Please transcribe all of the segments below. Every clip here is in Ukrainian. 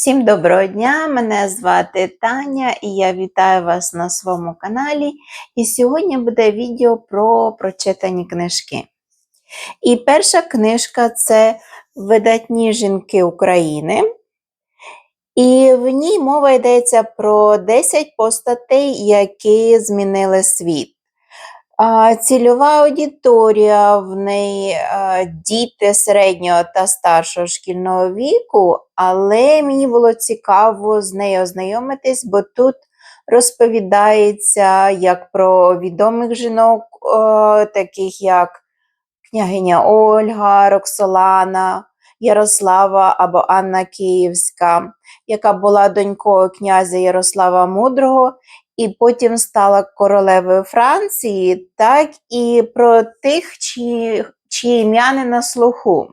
Всім доброго дня! Мене звати Таня і я вітаю вас на своєму каналі. І сьогодні буде відео про прочитані книжки. І перша книжка це Видатні жінки України. І в ній мова йдеться про 10 постатей, які змінили світ. Цільова аудиторія в неї діти середнього та старшого шкільного віку, але мені було цікаво з нею ознайомитись, бо тут розповідається як про відомих жінок, таких як княгиня Ольга, Роксолана, Ярослава або Анна Київська, яка була донькою князя Ярослава Мудрого і потім стала королевою Франції, так і про тих, чиї, чиї ім'я не на слуху.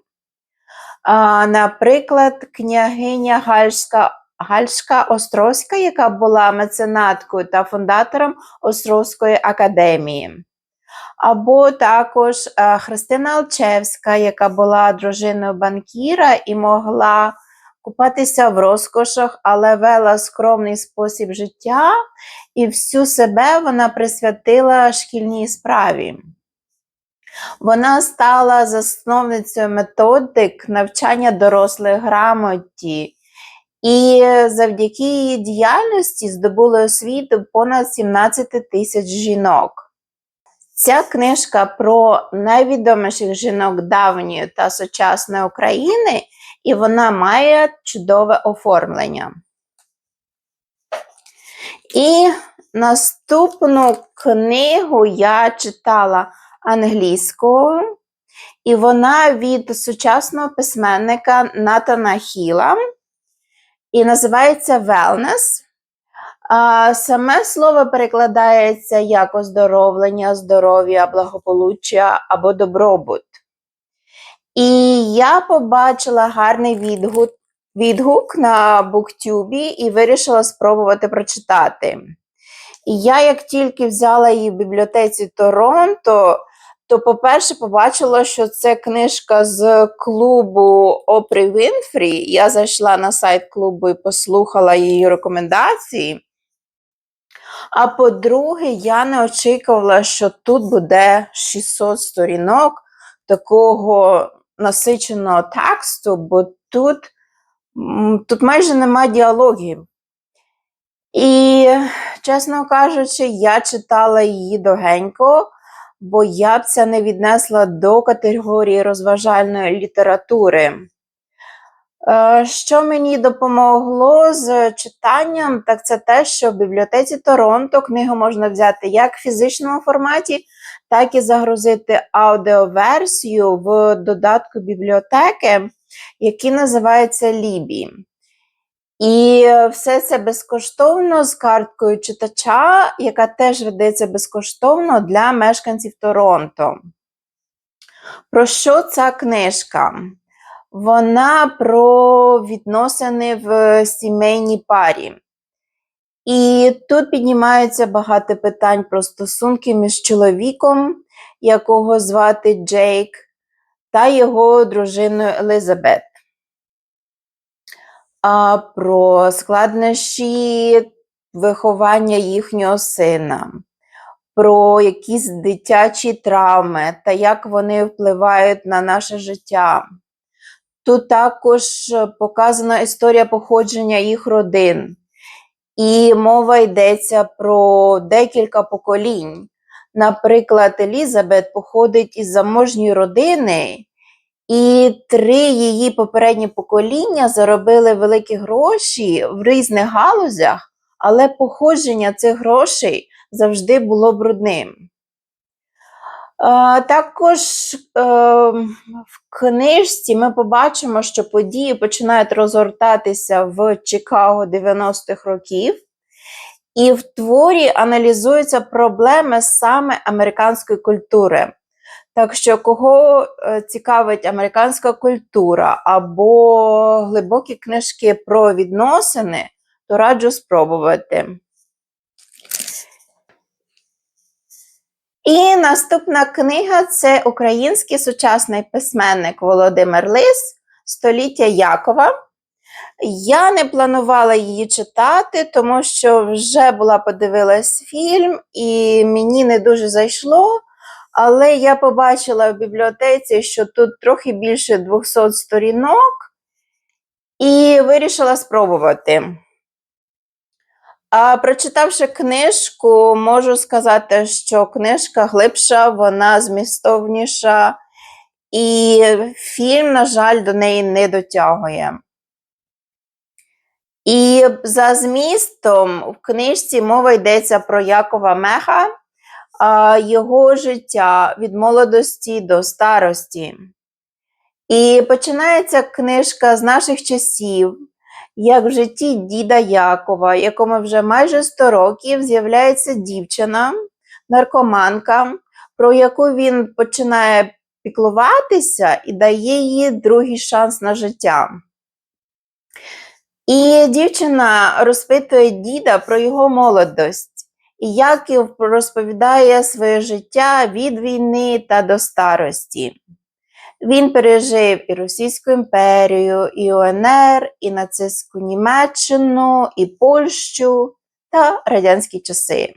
А, Наприклад, княгиня Гальська. Гальшка Острозька, яка була меценаткою та фундатором Острозької академії. Або також е, Христина Алчевська, яка була дружиною банкіра і могла купатися в розкошах, але вела скромний спосіб життя, і всю себе вона присвятила шкільній справі. Вона стала засновницею методик навчання дорослих грамоті. І завдяки її діяльності здобули освіту понад 17 тисяч жінок. Ця книжка про найвідоміших жінок давньої та сучасної України, і вона має чудове оформлення. І наступну книгу я читала англійською, і вона від сучасного письменника Натана Хіла і називається Wellness. Саме слово перекладається як оздоровлення, здоров'я, благополуччя або добробут. І я побачила гарний відгук відгук на буктюбі і вирішила спробувати прочитати. І я, як тільки взяла її в бібліотеці Торонто, то, по-перше, побачила, що це книжка з клубу Опрі Вінфрі. Я зайшла на сайт клубу і послухала її рекомендації. А по-друге, я не очікувала, що тут буде 600 сторінок такого насиченого тексту, бо тут тут майже нема діалогів. І, чесно кажучи, я читала її догенько, бо я б це не віднесла до категорії розважальної літератури. Е, що мені допомогло з читанням, так це те, що в бібліотеці Торонто книгу можна взяти як в фізичному форматі, так і загрузити аудіоверсію в додатку бібліотеки, який називається Лібі. І все це безкоштовно з карткою читача, яка теж ведеться безкоштовно для мешканців Торонто. Про що ця книжка? Вона про відносини в сімейній парі. І тут піднімається багато питань про стосунки між чоловіком, якого звати Джейк, та його дружиною Елизабет. А Про складнощі виховання їхнього сина, про якісь дитячі травми та як вони впливають на наше життя. Тут також показана історія походження їх родин. І мова йдеться про декілька поколінь. Наприклад, Елізабет походить із заможньої родини, і три її попередні покоління заробили великі гроші в різних галузях, але походження цих грошей завжди було брудним. Також е, в книжці ми побачимо, що події починають розгортатися в Чикаго 90-х років, і в творі аналізуються проблеми саме американської культури. Так що, кого е, цікавить американська культура або глибокі книжки про відносини, то раджу спробувати. І наступна книга це український сучасний письменник Володимир Лис Століття Якова. Я не планувала її читати, тому що вже була подивилась фільм, і мені не дуже зайшло. Але я побачила в бібліотеці, що тут трохи більше 200 сторінок, і вирішила спробувати. А прочитавши книжку, можу сказати, що книжка глибша, вона змістовніша, і фільм, на жаль, до неї не дотягує. І за змістом в книжці мова йдеться про Якова Меха, його життя від молодості до старості. І починається книжка з наших часів, як в житті діда Якова, якому вже майже 100 років з'являється дівчина, наркоманка, про яку він починає піклуватися і дає їй другий шанс на життя. І дівчина розпитує діда про його молодость. І Яків розповідає своє життя від війни та до старості. Він пережив і Російську імперію, і УНР, і нацистську Німеччину, і Польщу та радянські часи.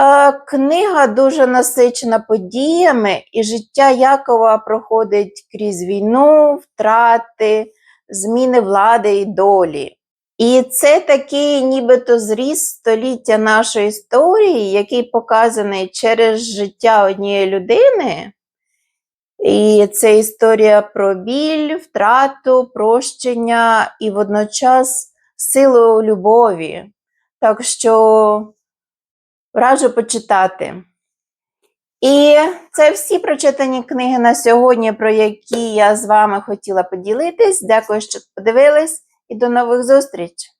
Е, Книга дуже насичена подіями, і життя Якова проходить крізь війну, втрати, зміни влади і долі. І це такий нібито зріз століття нашої історії, який показаний через життя однієї людини. І це історія про біль, втрату, прощення і водночас силу любові. Так що раджу почитати. І це всі прочитані книги на сьогодні, про які я з вами хотіла поділитись. Дякую, що подивились, і до нових зустріч!